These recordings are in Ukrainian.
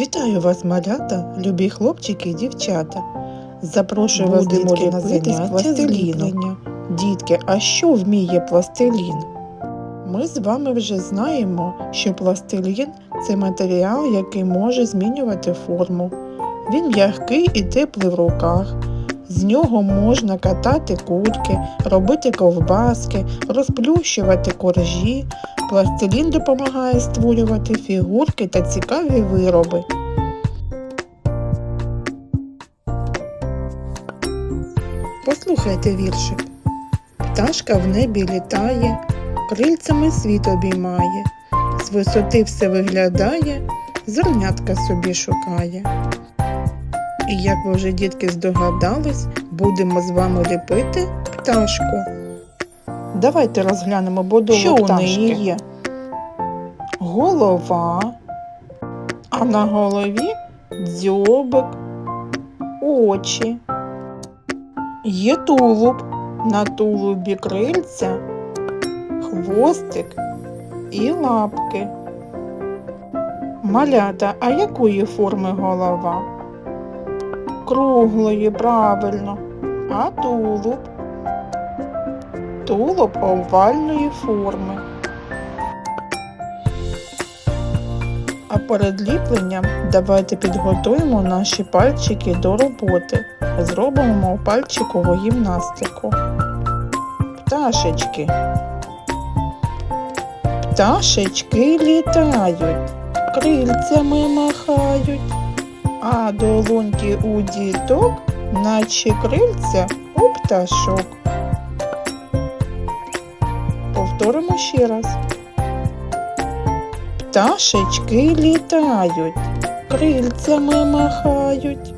Вітаю вас, малята, любі хлопчики і дівчата. Запрошую вас дітки на заняття пластиліну. Дітки, а що вміє пластилін? Ми з вами вже знаємо, що пластилін це матеріал, який може змінювати форму. Він м'який і теплий в руках. З нього можна катати кульки, робити ковбаски, розплющувати коржі. Пластилін допомагає створювати фігурки та цікаві вироби. Послухайте віршик. Пташка в небі літає, крильцями світ обіймає, з висоти все виглядає, зернятка собі шукає. І як ви вже дітки здогадались, будемо з вами ліпити пташку. Давайте розглянемо будову Що у неї є? Голова, а на голові дзьобик, очі. Є тулуб, на тулубі крильця, хвостик і лапки. Малята, а якої форми голова? Круглої, правильно. А тулуб? Тулуб овальної форми. А перед ліпленням давайте підготуємо наші пальчики до роботи. Зробимо пальчикову гімнастику. Пташечки. Пташечки літають, крильцями махають, а долоньки у діток, наче крильця у пташок. Повторимо ще раз. Пташечки літають, крильцями махають,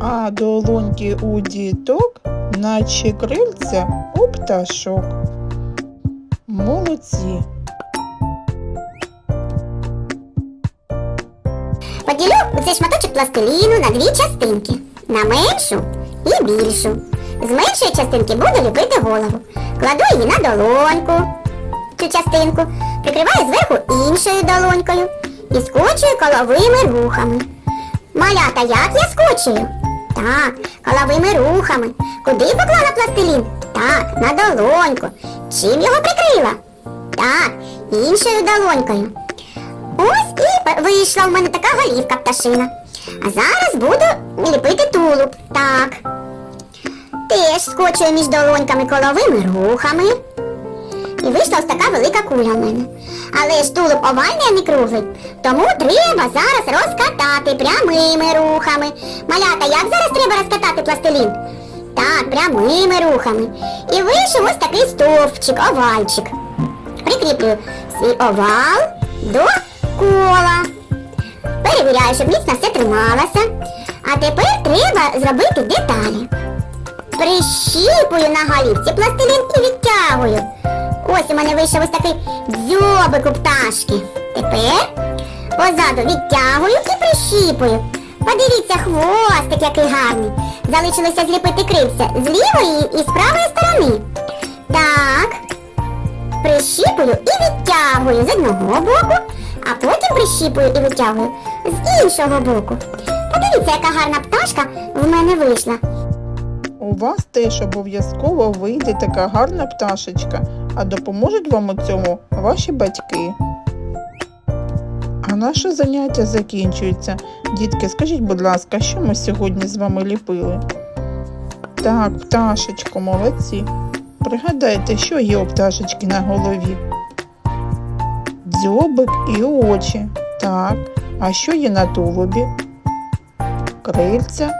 а долоньки у діток, наче крильця у пташок. Молодці! Поділю цей шматочок пластиліну на дві частинки. На меншу і більшу. З меншої частинки буду ліпити голову. Кладу її на долоньку, цю частинку, прикриваю зверху іншою долонькою і скочую коловими рухами. Малята, як я скочую? Так, коловими рухами. Куди поклала пластилін? Так, на долоньку. Чим його прикрила? Так, іншою долонькою. Ось і вийшла в мене така голівка пташина. А зараз буду ліпити тулуб. Так. Теж скочую між долоньками коловими рухами. І вийшла ось така велика куля в мене. Але ж тулуб овальний, а не круглий. Тому треба зараз розкатати прямими рухами. Малята, як зараз треба розкатати пластилін? Так, прямими рухами. І вийшов ось такий стовпчик, овальчик. Прикріплюю свій овал до. Перевіряю, щоб міцно все трималося. А тепер треба зробити деталі. Прищіпую на голівці пластилін і відтягую. Ось у мене вийшов ось такий дзьобик у пташки. Тепер позаду відтягую і прищіпую. Подивіться, хвостик який гарний. Залишилося зліпити крильця з лівої і з правої сторони. Так, прищіпую і відтягую з одного боку, а потім прищіпую і відтягую з іншого боку. Подивіться, яка гарна пташка в мене вийшла. У вас теж обов'язково вийде така гарна пташечка, а допоможуть вам у цьому ваші батьки. А наше заняття закінчується. Дітки, скажіть, будь ласка, що ми сьогодні з вами ліпили? Так, пташечко, молодці. Пригадайте, що є у пташечки на голові? Дзьобик і очі. Так. А що є на тулубі? Крильця,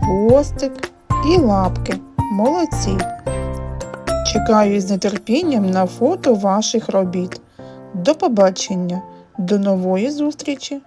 хвостик і лапки. Молодці. Чекаю з нетерпінням на фото ваших робіт. До побачення, до нової зустрічі!